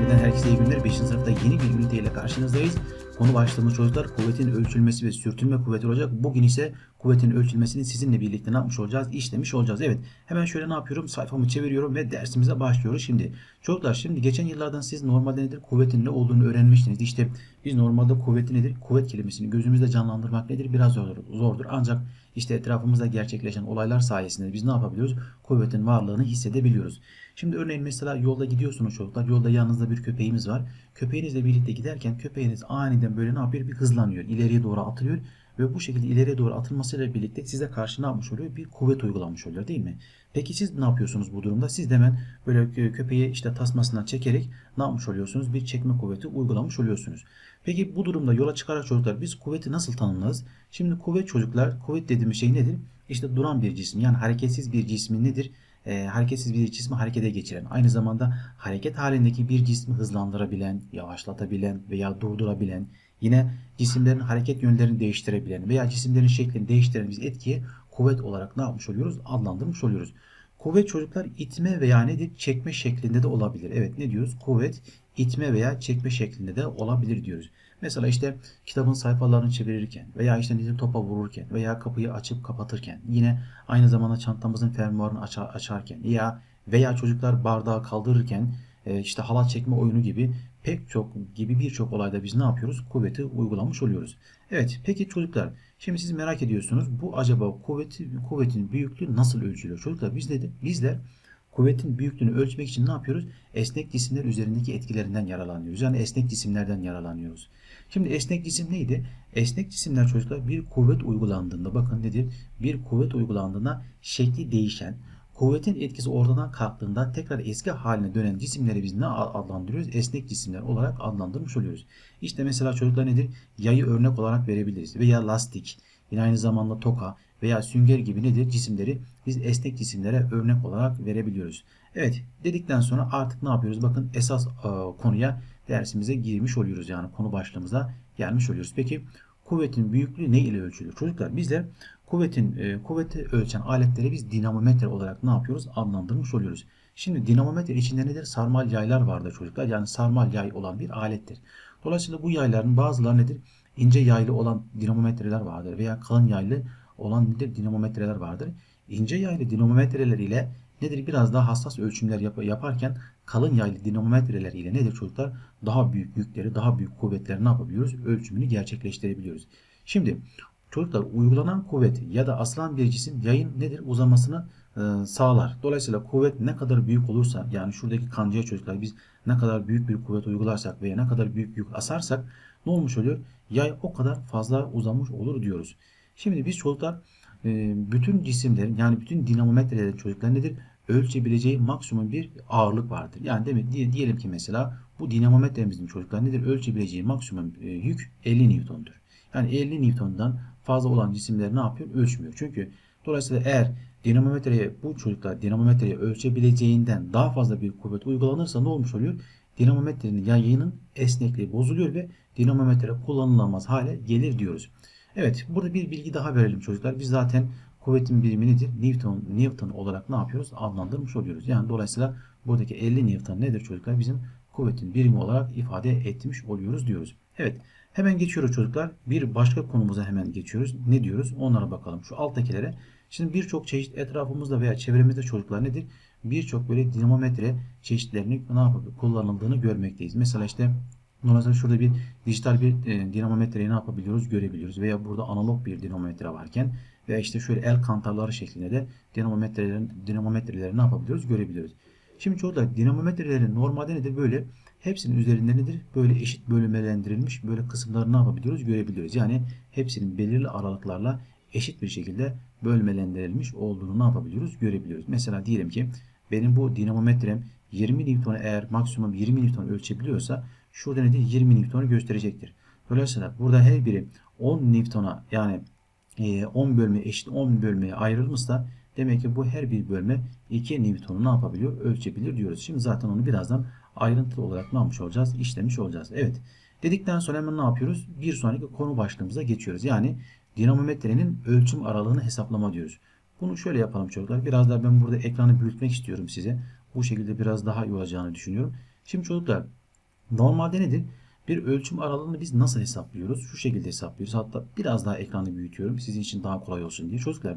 TV'den herkese iyi günler. 5. sınıfta yeni bir ünite ile karşınızdayız. Konu başlığımız çocuklar kuvvetin ölçülmesi ve sürtünme kuvveti olacak. Bugün ise kuvvetin ölçülmesini sizinle birlikte ne yapmış olacağız? İşlemiş olacağız. Evet hemen şöyle ne yapıyorum? Sayfamı çeviriyorum ve dersimize başlıyoruz. Şimdi çocuklar şimdi geçen yıllardan siz normalde nedir? Kuvvetin ne olduğunu öğrenmiştiniz. İşte biz normalde kuvveti nedir? Kuvvet kelimesini gözümüzde canlandırmak nedir? Biraz zordur. zordur. Ancak işte etrafımızda gerçekleşen olaylar sayesinde biz ne yapabiliyoruz? Kuvvetin varlığını hissedebiliyoruz. Şimdi örneğin mesela yolda gidiyorsunuz çocuklar. Yolda yanınızda bir köpeğimiz var. Köpeğinizle birlikte giderken köpeğiniz aniden böyle ne yapıyor? Bir hızlanıyor. ileriye doğru atılıyor. Ve bu şekilde ileriye doğru atılmasıyla birlikte size karşı ne yapmış oluyor? Bir kuvvet uygulanmış oluyor değil mi? Peki siz ne yapıyorsunuz bu durumda? Siz de hemen böyle kö- köpeği işte tasmasından çekerek ne yapmış oluyorsunuz? Bir çekme kuvveti uygulamış oluyorsunuz. Peki bu durumda yola çıkarak çocuklar biz kuvveti nasıl tanımlarız? Şimdi kuvvet çocuklar, kuvvet dediğimiz şey nedir? İşte duran bir cisim yani hareketsiz bir cismin nedir? Ee, hareketsiz bir cismi harekete geçiren, aynı zamanda hareket halindeki bir cismi hızlandırabilen, yavaşlatabilen veya durdurabilen, yine cisimlerin hareket yönlerini değiştirebilen veya cisimlerin şeklini değiştiren biz etkiye kuvvet olarak ne yapmış oluyoruz? Adlandırmış oluyoruz. Kuvvet çocuklar itme veya nedir? Çekme şeklinde de olabilir. Evet ne diyoruz? Kuvvet itme veya çekme şeklinde de olabilir diyoruz. Mesela işte kitabın sayfalarını çevirirken veya işte nedir topa vururken veya kapıyı açıp kapatırken yine aynı zamanda çantamızın fermuarını açar, açarken ya veya çocuklar bardağı kaldırırken e, işte halat çekme oyunu gibi pek çok gibi birçok olayda biz ne yapıyoruz? Kuvveti uygulamış oluyoruz. Evet peki çocuklar şimdi siz merak ediyorsunuz bu acaba kuvveti, kuvvetin büyüklüğü nasıl ölçülüyor? Çocuklar biz de, bizler kuvvetin büyüklüğünü ölçmek için ne yapıyoruz? Esnek cisimler üzerindeki etkilerinden yararlanıyoruz. Yani esnek cisimlerden yararlanıyoruz. Şimdi esnek cisim neydi? Esnek cisimler çocuklar bir kuvvet uygulandığında bakın nedir? Bir kuvvet uygulandığında şekli değişen, kuvvetin etkisi ortadan kalktığında tekrar eski haline dönen cisimleri biz ne adlandırıyoruz? Esnek cisimler olarak adlandırmış oluyoruz. İşte mesela çocuklar nedir? Yayı örnek olarak verebiliriz. Veya lastik, yine aynı zamanda toka veya sünger gibi nedir? Cisimleri biz esnek cisimlere örnek olarak verebiliyoruz. Evet dedikten sonra artık ne yapıyoruz? Bakın esas e, konuya dersimize girmiş oluyoruz. Yani konu başlığımıza gelmiş oluyoruz. Peki kuvvetin büyüklüğü ne ile ölçülür? Çocuklar bizler kuvvetin e, kuvveti ölçen aletleri biz dinamometre olarak ne yapıyoruz? Adlandırmış oluyoruz. Şimdi dinamometre içinde nedir? Sarmal yaylar vardır çocuklar. Yani sarmal yay olan bir alettir. Dolayısıyla bu yayların bazıları nedir? İnce yaylı olan dinamometreler vardır veya kalın yaylı olan nedir? Dinamometreler vardır. İnce yaylı dinamometreler ile nedir? Biraz daha hassas ölçümler yap yaparken kalın yaylı dinamometreler ile nedir çocuklar? Daha büyük yükleri, daha büyük kuvvetleri ne yapabiliyoruz? Ölçümünü gerçekleştirebiliyoruz. Şimdi çocuklar uygulanan kuvvet ya da aslan bir cisim yayın nedir? Uzamasını e, sağlar. Dolayısıyla kuvvet ne kadar büyük olursa yani şuradaki kancaya çocuklar biz ne kadar büyük bir kuvvet uygularsak veya ne kadar büyük yük asarsak ne olmuş oluyor? Yay o kadar fazla uzamış olur diyoruz. Şimdi biz çocuklar e, bütün cisimlerin yani bütün dinamometrelerin çocuklar nedir? Ölçebileceği maksimum bir ağırlık vardır. Yani demek diyelim ki mesela bu dinamometremizin çocuklar nedir? Ölçebileceği maksimum e, yük 50 Newton'dur. Yani 50 Newton'dan fazla olan cisimler ne yapıyor? Ölçmüyor. Çünkü dolayısıyla eğer dinamometreye bu çocuklar dinamometreye ölçebileceğinden daha fazla bir kuvvet uygulanırsa ne olmuş oluyor? Dinamometrenin yayının esnekliği bozuluyor ve dinamometre kullanılamaz hale gelir diyoruz. Evet burada bir bilgi daha verelim çocuklar. Biz zaten kuvvetin birimi nedir? Newton, Newton olarak ne yapıyoruz? Adlandırmış oluyoruz. Yani dolayısıyla buradaki 50 Newton nedir çocuklar? Bizim kuvvetin birimi olarak ifade etmiş oluyoruz diyoruz. Evet hemen geçiyoruz çocuklar. Bir başka konumuza hemen geçiyoruz. Ne diyoruz? Onlara bakalım. Şu alttakilere. Şimdi birçok çeşit etrafımızda veya çevremizde çocuklar nedir? Birçok böyle dinamometre çeşitlerini ne yapıp kullanıldığını görmekteyiz. Mesela işte Dolayısıyla şurada bir dijital bir e, dinamometreyi ne yapabiliyoruz görebiliyoruz. Veya burada analog bir dinamometre varken veya işte şöyle el kantarları şeklinde de dinamometrelerin dinamometreleri ne yapabiliyoruz görebiliyoruz. Şimdi çocuklar dinamometrelerin normalde nedir böyle hepsinin üzerinde nedir böyle eşit bölmelendirilmiş böyle kısımları ne yapabiliyoruz görebiliyoruz. Yani hepsinin belirli aralıklarla eşit bir şekilde bölmelendirilmiş olduğunu ne yapabiliyoruz görebiliyoruz. Mesela diyelim ki benim bu dinamometrem 20 Newton'u eğer maksimum 20 Newton ölçebiliyorsa şurada nedir? 20 Newton'u gösterecektir. Dolayısıyla burada her biri 10 Newton'a yani 10 bölme eşit 10 bölmeye ayrılmışsa demek ki bu her bir bölme 2 Newton'u ne yapabiliyor? Ölçebilir diyoruz. Şimdi zaten onu birazdan ayrıntılı olarak ne yapmış olacağız? İşlemiş olacağız. Evet. Dedikten sonra hemen ne yapıyoruz? Bir sonraki konu başlığımıza geçiyoruz. Yani dinamometrenin ölçüm aralığını hesaplama diyoruz. Bunu şöyle yapalım çocuklar. Biraz daha ben burada ekranı büyütmek istiyorum size. Bu şekilde biraz daha iyi olacağını düşünüyorum. Şimdi çocuklar Normalde nedir? Bir ölçüm aralığını biz nasıl hesaplıyoruz? Şu şekilde hesaplıyoruz. Hatta biraz daha ekranı büyütüyorum. Sizin için daha kolay olsun diye. Çocuklar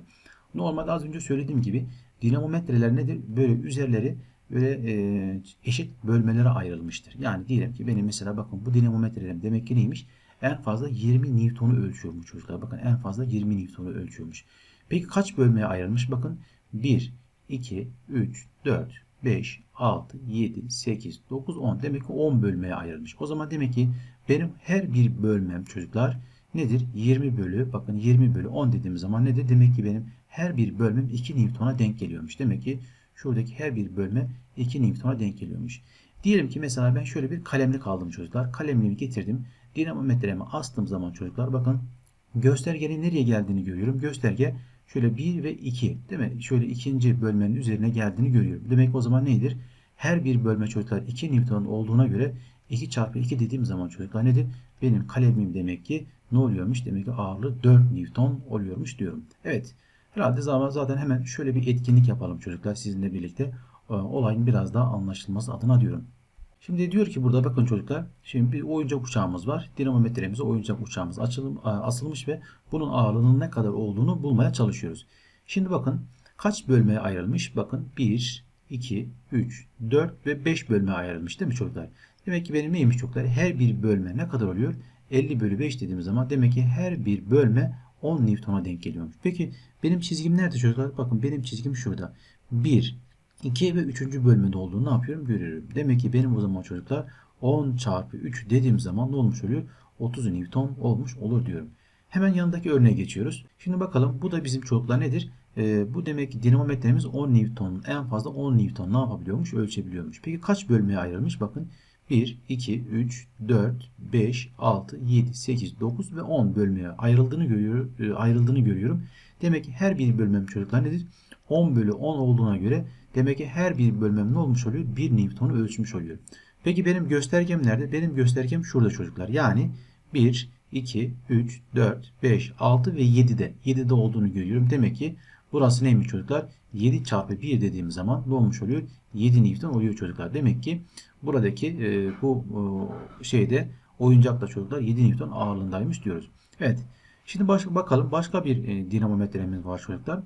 normalde az önce söylediğim gibi dinamometreler nedir? Böyle üzerleri böyle e, eşit bölmelere ayrılmıştır. Yani diyelim ki benim mesela bakın bu dinamometrelerim demek ki neymiş? En fazla 20 Newton'u ölçüyormuş çocuklar. Bakın en fazla 20 Newton'u ölçüyormuş. Peki kaç bölmeye ayrılmış? Bakın 1, 2, 3, 4, 5, 6, 7, 8, 9, 10. Demek ki 10 bölmeye ayrılmış. O zaman demek ki benim her bir bölmem çocuklar nedir? 20 bölü bakın 20 bölü 10 dediğim zaman nedir? Demek ki benim her bir bölmem 2 Newton'a denk geliyormuş. Demek ki şuradaki her bir bölme 2 Newton'a denk geliyormuş. Diyelim ki mesela ben şöyle bir kalemlik aldım çocuklar. Kalemliğimi getirdim. Dinamometreme astığım zaman çocuklar bakın göstergenin nereye geldiğini görüyorum. Gösterge şöyle 1 ve 2 değil mi? Şöyle ikinci bölmenin üzerine geldiğini görüyorum. Demek o zaman nedir? Her bir bölme çocuklar 2 Newton olduğuna göre 2 çarpı 2 dediğim zaman çocuklar nedir? Benim kalemim demek ki ne oluyormuş? Demek ki ağırlığı 4 Newton oluyormuş diyorum. Evet. Herhalde zaten hemen şöyle bir etkinlik yapalım çocuklar sizinle birlikte. Ee, Olayın biraz daha anlaşılması adına diyorum. Şimdi diyor ki burada bakın çocuklar. Şimdi bir oyuncak uçağımız var. Dinamometremize oyuncak uçağımız açılım, asılmış ve bunun ağırlığının ne kadar olduğunu bulmaya çalışıyoruz. Şimdi bakın kaç bölmeye ayrılmış? Bakın 1, 2, 3, 4 ve 5 bölmeye ayrılmış değil mi çocuklar? Demek ki benim neymiş çocuklar? Her bir bölme ne kadar oluyor? 50 bölü 5 dediğimiz zaman demek ki her bir bölme 10 Newton'a denk geliyormuş. Peki benim çizgim nerede çocuklar? Bakın benim çizgim şurada. 1, 2 ve 3. bölmede olduğunu ne yapıyorum? Görüyorum. Demek ki benim o zaman çocuklar 10 çarpı 3 dediğim zaman ne olmuş oluyor? 30 Newton olmuş olur diyorum. Hemen yanındaki örneğe geçiyoruz. Şimdi bakalım bu da bizim çocuklar nedir? Ee, bu demek ki dinamometremiz 10 Newton. En fazla 10 Newton ne yapabiliyormuş? Ölçebiliyormuş. Peki kaç bölmeye ayrılmış? Bakın 1, 2, 3, 4, 5, 6, 7, 8, 9 ve 10 bölmeye ayrıldığını görüyorum. Ayrıldığını görüyorum. Demek ki her bir bölmem çocuklar nedir? 10 bölü 10 olduğuna göre demek ki her bir bölmem ne olmuş oluyor? 1 Newton'u ölçmüş oluyor. Peki benim göstergem nerede? Benim göstergem şurada çocuklar. Yani 1, 2, 3, 4, 5, 6 ve 7'de. 7'de olduğunu görüyorum. Demek ki burası neymiş çocuklar? 7 çarpı 1 dediğim zaman ne olmuş oluyor? 7 Newton oluyor çocuklar. Demek ki buradaki e, bu e, şeyde oyuncakta çocuklar 7 Newton ağırlığındaymış diyoruz. Evet. Şimdi baş, bakalım başka bir e, dinamometremiz var çocuklar.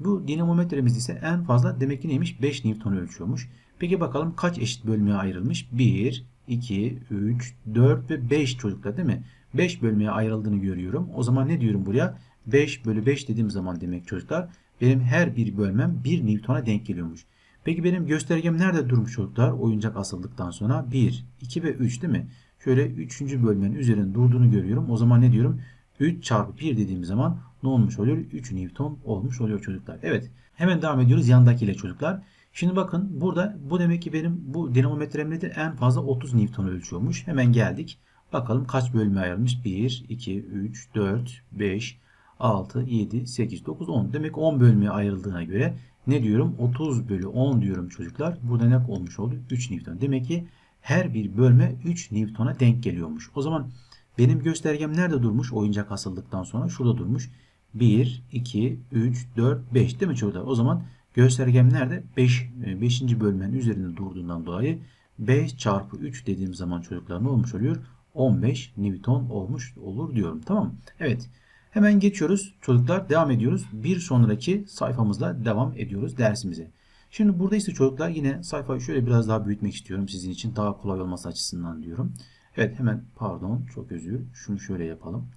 Bu dinamometremiz ise en fazla demek ki neymiş? 5 Newton ölçüyormuş. Peki bakalım kaç eşit bölmeye ayrılmış? 1, 2, 3, 4 ve 5 çocuklar değil mi? 5 bölmeye ayrıldığını görüyorum. O zaman ne diyorum buraya? 5 bölü 5 dediğim zaman demek çocuklar benim her bir bölmem 1 Newton'a denk geliyormuş. Peki benim göstergem nerede durmuş çocuklar? Oyuncak asıldıktan sonra 1, 2 ve 3 değil mi? Şöyle 3. bölmenin üzerinde durduğunu görüyorum. O zaman ne diyorum? 3 çarpı 1 dediğim zaman ne olmuş oluyor? 3 Newton olmuş oluyor çocuklar. Evet. Hemen devam ediyoruz yandakiyle çocuklar. Şimdi bakın burada bu demek ki benim bu dinamometrem nedir? En fazla 30 Newton ölçüyormuş. Hemen geldik. Bakalım kaç bölüme ayrılmış? 1, 2, 3, 4, 5, 6, 7, 8, 9, 10. Demek ki 10 bölmeye ayrıldığına göre ne diyorum? 30 bölü 10 diyorum çocuklar. Burada ne olmuş oldu? 3 Newton. Demek ki her bir bölme 3 Newton'a denk geliyormuş. O zaman benim göstergem nerede durmuş? Oyuncak asıldıktan sonra şurada durmuş. 1, 2, 3, 4, 5 değil mi çocuklar? O zaman göstergem nerede? 5. 5. bölmenin üzerinde durduğundan dolayı 5 çarpı 3 dediğim zaman çocuklar ne olmuş oluyor? 15 Newton olmuş olur diyorum. Tamam? Evet. Hemen geçiyoruz. Çocuklar devam ediyoruz. Bir sonraki sayfamızla devam ediyoruz dersimize. Şimdi burada ise çocuklar yine sayfayı şöyle biraz daha büyütmek istiyorum sizin için daha kolay olması açısından diyorum. Evet hemen pardon çok özür. Şunu şöyle yapalım.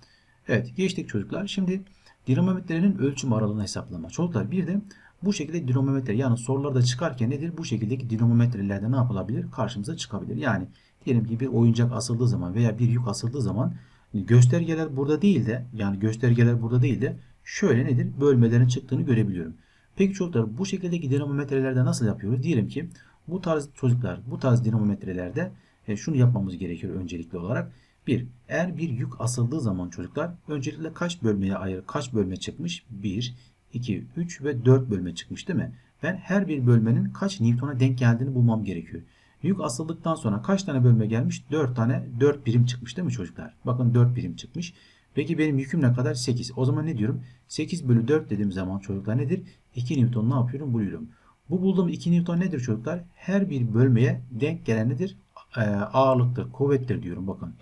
Evet geçtik çocuklar. Şimdi dinamometrenin ölçüm aralığını hesaplama. Çocuklar bir de bu şekilde dinamometre yani sorularda çıkarken nedir? Bu şekildeki dinamometrelerde ne yapılabilir? Karşımıza çıkabilir. Yani diyelim ki bir oyuncak asıldığı zaman veya bir yük asıldığı zaman göstergeler burada değil de yani göstergeler burada değil de şöyle nedir? Bölmelerin çıktığını görebiliyorum. Peki çocuklar bu şekildeki dinamometrelerde nasıl yapıyoruz? Diyelim ki bu tarz çocuklar bu tarz dinamometrelerde e, şunu yapmamız gerekiyor öncelikli olarak. Bir, eğer bir yük asıldığı zaman çocuklar öncelikle kaç bölmeye ayır, kaç bölme çıkmış? 1, 2, 3 ve 4 bölme çıkmış değil mi? Ben her bir bölmenin kaç Newton'a denk geldiğini bulmam gerekiyor. Yük asıldıktan sonra kaç tane bölme gelmiş? 4 tane 4 birim çıkmış değil mi çocuklar? Bakın 4 birim çıkmış. Peki benim yüküm ne kadar? 8. O zaman ne diyorum? 8 bölü 4 dediğim zaman çocuklar nedir? 2 Newton ne yapıyorum? Buluyorum. Bu bulduğum 2 Newton nedir çocuklar? Her bir bölmeye denk gelen nedir? E, ağırlıktır, kuvvettir diyorum bakın.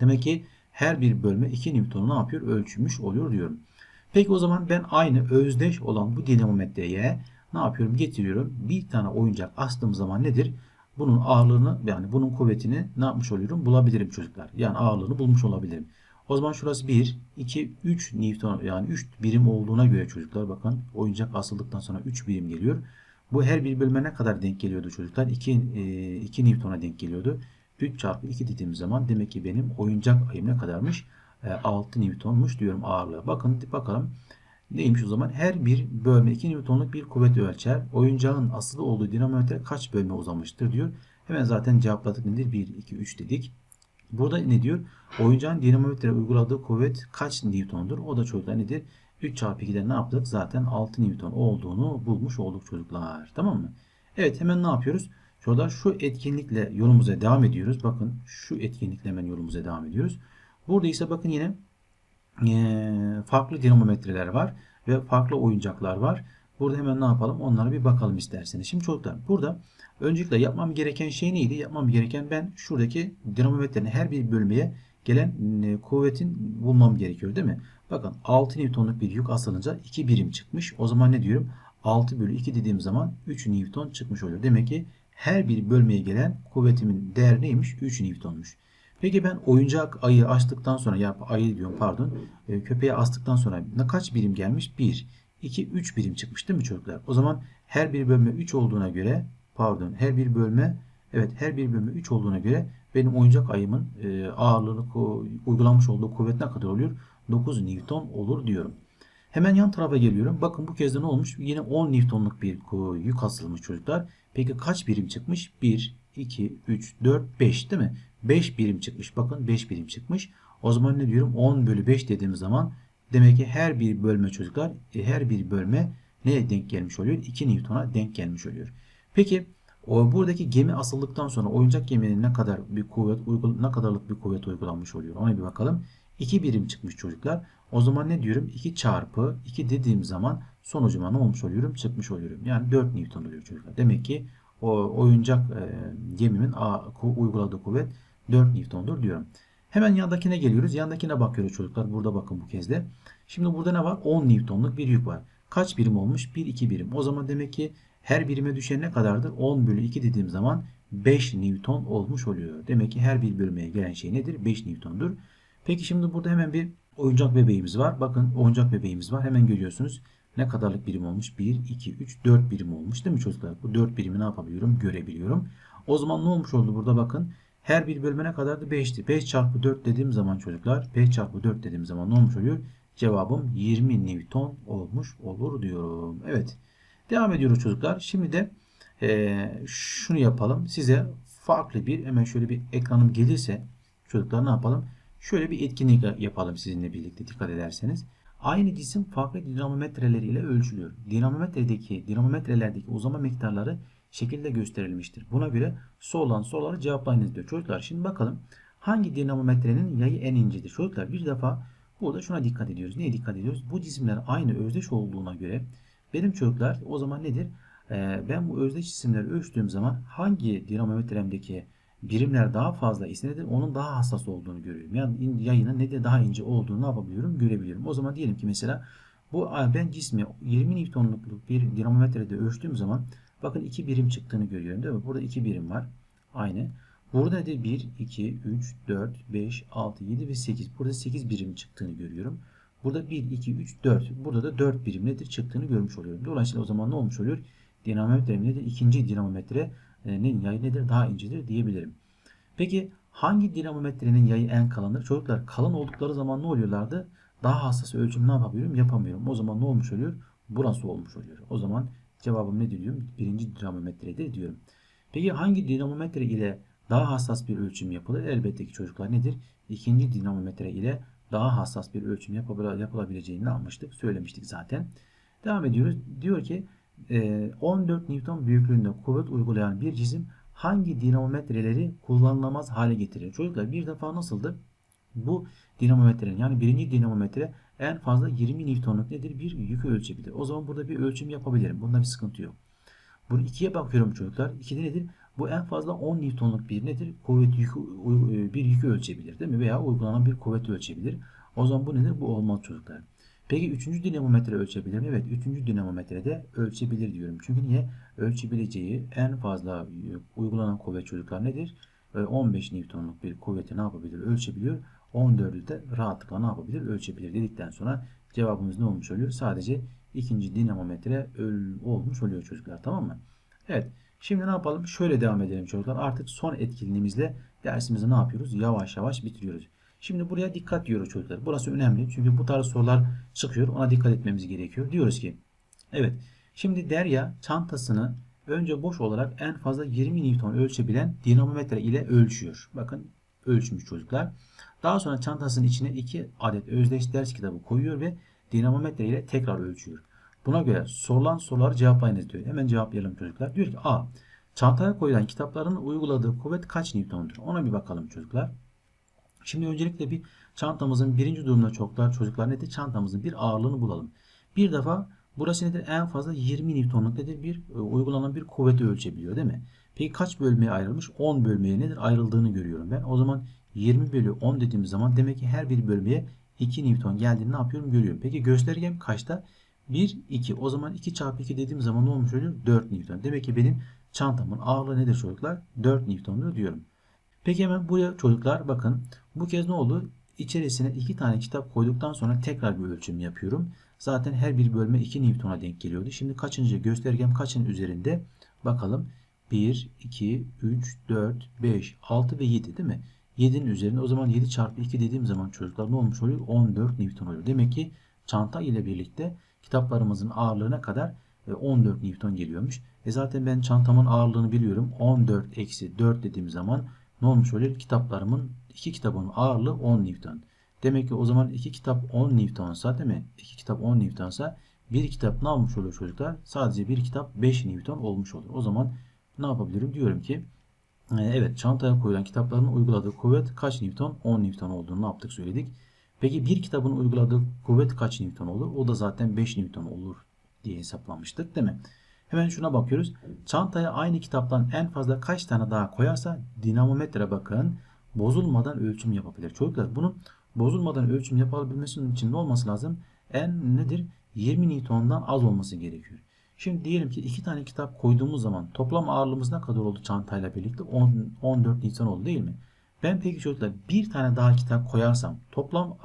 Demek ki her bir bölme 2 Newton'u ne yapıyor? Ölçülmüş oluyor diyorum. Peki o zaman ben aynı özdeş olan bu dinamometreye ne yapıyorum? Getiriyorum. Bir tane oyuncak astığım zaman nedir? Bunun ağırlığını yani bunun kuvvetini ne yapmış oluyorum? Bulabilirim çocuklar. Yani ağırlığını bulmuş olabilirim. O zaman şurası 1, 2, 3 Newton yani 3 birim olduğuna göre çocuklar bakın oyuncak asıldıktan sonra 3 birim geliyor. Bu her bir bölüme ne kadar denk geliyordu çocuklar? 2, 2 Newton'a denk geliyordu. 3 çarpı 2 dediğim zaman demek ki benim oyuncak ayım ne kadarmış? 6 Newton'muş diyorum ağırlığı. Bakın bakalım neymiş o zaman? Her bir bölme 2 Newton'luk bir kuvvet ölçer. Oyuncağın asılı olduğu dinamometre kaç bölme uzamıştır diyor. Hemen zaten cevapladık nedir? 1, 2, 3 dedik. Burada ne diyor? Oyuncağın dinamometre uyguladığı kuvvet kaç Newton'dur? O da çocuklar nedir? 3 çarpı 2'den ne yaptık? Zaten 6 Newton olduğunu bulmuş olduk çocuklar. Tamam mı? Evet hemen ne yapıyoruz? Şurada şu etkinlikle yolumuza devam ediyoruz. Bakın şu etkinlikle hemen yolumuza devam ediyoruz. Burada ise bakın yine e, farklı dinamometreler var ve farklı oyuncaklar var. Burada hemen ne yapalım? Onlara bir bakalım isterseniz. Şimdi çocuklar burada öncelikle yapmam gereken şey neydi? Yapmam gereken ben şuradaki dinamometrenin her bir bölmeye gelen e, kuvvetin bulmam gerekiyor değil mi? Bakın 6 Newton'luk bir yük asılınca 2 birim çıkmış. O zaman ne diyorum? 6 bölü 2 dediğim zaman 3 Newton çıkmış oluyor. Demek ki her bir bölmeye gelen kuvvetimin değeri neymiş? 3 Newton'muş. Peki ben oyuncak ayı açtıktan sonra ya ayı diyorum pardon e, köpeğe astıktan sonra ne kaç birim gelmiş? 1, 2, 3 birim çıkmış değil mi çocuklar? O zaman her bir bölme 3 olduğuna göre pardon her bir bölme evet her bir bölme 3 olduğuna göre benim oyuncak ayımın e, ağırlığını uygulanmış olduğu kuvvet ne kadar oluyor? 9 Newton olur diyorum. Hemen yan tarafa geliyorum. Bakın bu kez de ne olmuş? Yine 10 Newton'luk bir yük asılmış çocuklar. Peki kaç birim çıkmış? 1, 2, 3, 4, 5 değil mi? 5 birim çıkmış. Bakın 5 birim çıkmış. O zaman ne diyorum? 10 bölü 5 dediğim zaman demek ki her bir bölme çocuklar e, her bir bölme neye denk gelmiş oluyor? 2 Newton'a denk gelmiş oluyor. Peki o buradaki gemi asıldıktan sonra oyuncak geminin ne kadar bir kuvvet uygul ne kadarlık bir kuvvet uygulanmış oluyor? Ona bir bakalım. 2 birim çıkmış çocuklar. O zaman ne diyorum? 2 çarpı 2 dediğim zaman sonucuma ne olmuş oluyorum? Çıkmış oluyorum. Yani 4 Newton oluyor çocuklar. Demek ki o oyuncak e, gemimin a, uyguladığı kuvvet 4 Newton'dur diyorum. Hemen yandakine geliyoruz. Yandakine bakıyoruz çocuklar. Burada bakın bu kez de. Şimdi burada ne var? 10 Newton'luk bir yük var. Kaç birim olmuş? 1, 2 birim. O zaman demek ki her birime düşen ne kadardır? 10 bölü 2 dediğim zaman 5 Newton olmuş oluyor. Demek ki her bir bölmeye gelen şey nedir? 5 Newton'dur. Peki şimdi burada hemen bir oyuncak bebeğimiz var. Bakın oyuncak bebeğimiz var. Hemen görüyorsunuz. Ne kadarlık birim olmuş? 1, 2, 3, 4 birim olmuş değil mi çocuklar? Bu 4 birimi ne yapabiliyorum? Görebiliyorum. O zaman ne olmuş oldu burada bakın. Her bir bölme ne kadardı? 5'ti. 5 çarpı 4 dediğim zaman çocuklar 5 çarpı 4 dediğim zaman ne olmuş oluyor? Cevabım 20 Newton olmuş olur diyorum. Evet. Devam ediyoruz çocuklar. Şimdi de e, şunu yapalım. Size farklı bir hemen şöyle bir ekranım gelirse çocuklar ne yapalım? Şöyle bir etkinlik yapalım sizinle birlikte dikkat ederseniz. Aynı cisim farklı dinamometreleriyle ölçülüyor. Dinamometredeki dinamometrelerdeki uzama miktarları şekilde gösterilmiştir. Buna göre sorulan soruları cevaplayınız diyor. Çocuklar şimdi bakalım hangi dinamometrenin yayı en incedir? Çocuklar bir defa burada şuna dikkat ediyoruz. Neye dikkat ediyoruz? Bu cisimler aynı özdeş olduğuna göre benim çocuklar o zaman nedir? Ee, ben bu özdeş cisimleri ölçtüğüm zaman hangi dinamometremdeki birimler daha fazla ise nedir? Onun daha hassas olduğunu görüyorum. Yani yayının ne de daha ince olduğunu ne yapabiliyorum? Görebiliyorum. O zaman diyelim ki mesela bu ben cismi 20 Newton'luk bir dinamometrede ölçtüğüm zaman bakın 2 birim çıktığını görüyorum değil mi? Burada 2 birim var. Aynı. Burada nedir? 1, 2, 3, 4, 5, 6, 7 ve 8. Burada 8 birim çıktığını görüyorum. Burada 1, 2, 3, 4. Burada da 4 birim nedir çıktığını görmüş oluyorum. Dolayısıyla o zaman ne olmuş oluyor? Dinamometre nedir? İkinci dinamometre nin yayı nedir? Daha incedir diyebilirim. Peki hangi dinamometrenin yayı en kalındır? Çocuklar kalın oldukları zaman ne oluyorlardı? Daha hassas ölçüm ne yapabiliyorum? Yapamıyorum. O zaman ne olmuş oluyor? Burası olmuş oluyor. O zaman cevabım ne diyorum? Birinci dinamometredir diyorum. Peki hangi dinamometre ile daha hassas bir ölçüm yapılır? Elbette ki çocuklar nedir? İkinci dinamometre ile daha hassas bir ölçüm yapılabileceğini almıştık. Söylemiştik zaten. Devam ediyoruz. Diyor ki 14 ee, Newton büyüklüğünde kuvvet uygulayan bir cisim hangi dinamometreleri kullanılamaz hale getirir? Çocuklar bir defa nasıldı? Bu dinamometrenin yani birinci dinamometre en fazla 20 Newton'luk nedir? Bir yükü ölçebilir. O zaman burada bir ölçüm yapabilirim. Bunda bir sıkıntı yok. Bunu ikiye bakıyorum çocuklar. İkide nedir? Bu en fazla 10 Newton'luk bir nedir? Kuvvet yükü, e, bir yükü ölçebilir değil mi? Veya uygulanan bir kuvveti ölçebilir. O zaman bu nedir? Bu olmaz çocuklar. Peki 3. dinamometre ölçebilir mi? Evet 3. dinamometre de ölçebilir diyorum. Çünkü niye? Ölçebileceği en fazla e, uygulanan kuvvet çocuklar nedir? E, 15 Newton'luk bir kuvveti ne yapabilir? Ölçebiliyor. 14'ü de rahatlıkla ne yapabilir? Ölçebilir dedikten sonra cevabımız ne olmuş oluyor? Sadece ikinci dinamometre olmuş oluyor çocuklar tamam mı? Evet. Şimdi ne yapalım? Şöyle devam edelim çocuklar. Artık son etkinliğimizle dersimizi ne yapıyoruz? Yavaş yavaş bitiriyoruz. Şimdi buraya dikkat diyoruz çocuklar. Burası önemli. Çünkü bu tarz sorular çıkıyor. Ona dikkat etmemiz gerekiyor. Diyoruz ki evet. Şimdi Derya çantasını önce boş olarak en fazla 20 Newton ölçebilen dinamometre ile ölçüyor. Bakın ölçmüş çocuklar. Daha sonra çantasının içine 2 adet özdeş ders kitabı koyuyor ve dinamometre ile tekrar ölçüyor. Buna göre sorulan soruları cevaplayınız diyor. Hemen cevaplayalım çocuklar. Diyor ki A. Çantaya koyulan kitapların uyguladığı kuvvet kaç Newton'dur? Ona bir bakalım çocuklar. Şimdi öncelikle bir çantamızın birinci durumda çocuklar, çocuklar nedir? Çantamızın bir ağırlığını bulalım. Bir defa burası nedir? En fazla 20 Newton'luk nedir? Bir e, uygulanan bir kuvveti ölçebiliyor değil mi? Peki kaç bölmeye ayrılmış? 10 bölmeye nedir? Ayrıldığını görüyorum ben. O zaman 20 bölü 10 dediğimiz zaman demek ki her bir bölmeye 2 Newton geldiğini ne yapıyorum? Görüyorum. Peki göstergem kaçta? 1, 2. O zaman 2 çarpı 2 dediğim zaman ne olmuş oluyor? 4 Newton. Demek ki benim çantamın ağırlığı nedir çocuklar? 4 Newton'dur diyorum. Peki hemen buraya çocuklar bakın. Bu kez ne oldu? İçerisine iki tane kitap koyduktan sonra tekrar bir ölçüm yapıyorum. Zaten her bir bölme 2 Newton'a denk geliyordu. Şimdi kaçıncı göstergem kaçın üzerinde? Bakalım. 1, 2, 3, 4, 5, 6 ve 7 değil mi? 7'nin üzerinde o zaman 7 çarpı 2 dediğim zaman çocuklar ne olmuş oluyor? 14 Newton oluyor. Demek ki çanta ile birlikte kitaplarımızın ağırlığına kadar e, 14 Newton geliyormuş. E zaten ben çantamın ağırlığını biliyorum. 14 eksi 4 dediğim zaman ne olmuş oluyor? Kitaplarımın iki kitabın ağırlığı 10 Newton. Demek ki o zaman iki kitap 10 Newtonsa değil mi? İki kitap 10 Newtonsa bir kitap ne yapmış oluyor çocuklar? Sadece bir kitap 5 Newton olmuş olur. O zaman ne yapabilirim? Diyorum ki e, evet çantaya koyulan kitapların uyguladığı kuvvet kaç Newton? 10 Newton olduğunu ne yaptık söyledik. Peki bir kitabın uyguladığı kuvvet kaç Newton olur? O da zaten 5 Newton olur diye hesaplamıştık değil mi? Hemen şuna bakıyoruz. Çantaya aynı kitaptan en fazla kaç tane daha koyarsa dinamometre bakın bozulmadan ölçüm yapabilir. Çocuklar bunun bozulmadan ölçüm yapabilmesinin için ne olması lazım? En nedir? 20 Newton'dan az olması gerekiyor. Şimdi diyelim ki iki tane kitap koyduğumuz zaman toplam ağırlığımız ne kadar oldu çantayla birlikte? 10, 14 Newton oldu değil mi? Ben peki çocuklar bir tane daha kitap koyarsam toplam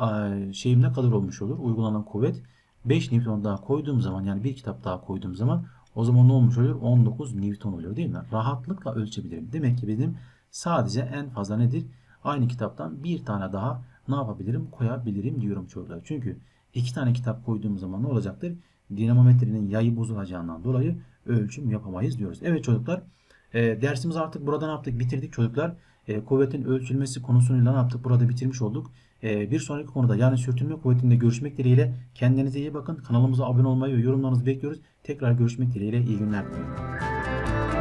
şeyim ne kadar olmuş olur? Uygulanan kuvvet 5 Newton daha koyduğum zaman yani bir kitap daha koyduğum zaman o zaman ne olmuş oluyor? 19 Newton oluyor değil mi? Rahatlıkla ölçebilirim. Demek ki benim sadece en fazla nedir? Aynı kitaptan bir tane daha ne yapabilirim? Koyabilirim diyorum çocuklar. Çünkü iki tane kitap koyduğum zaman ne olacaktır? Dinamometrenin yayı bozulacağından dolayı ölçüm yapamayız diyoruz. Evet çocuklar e, dersimizi artık burada ne yaptık? Bitirdik çocuklar. E, kuvvetin ölçülmesi konusunu ne yaptık? Burada bitirmiş olduk. E, bir sonraki konuda yani sürtünme kuvvetinde görüşmek dileğiyle kendinize iyi bakın. Kanalımıza abone olmayı ve yorumlarınızı bekliyoruz. Tekrar görüşmek dileğiyle iyi günler diliyorum.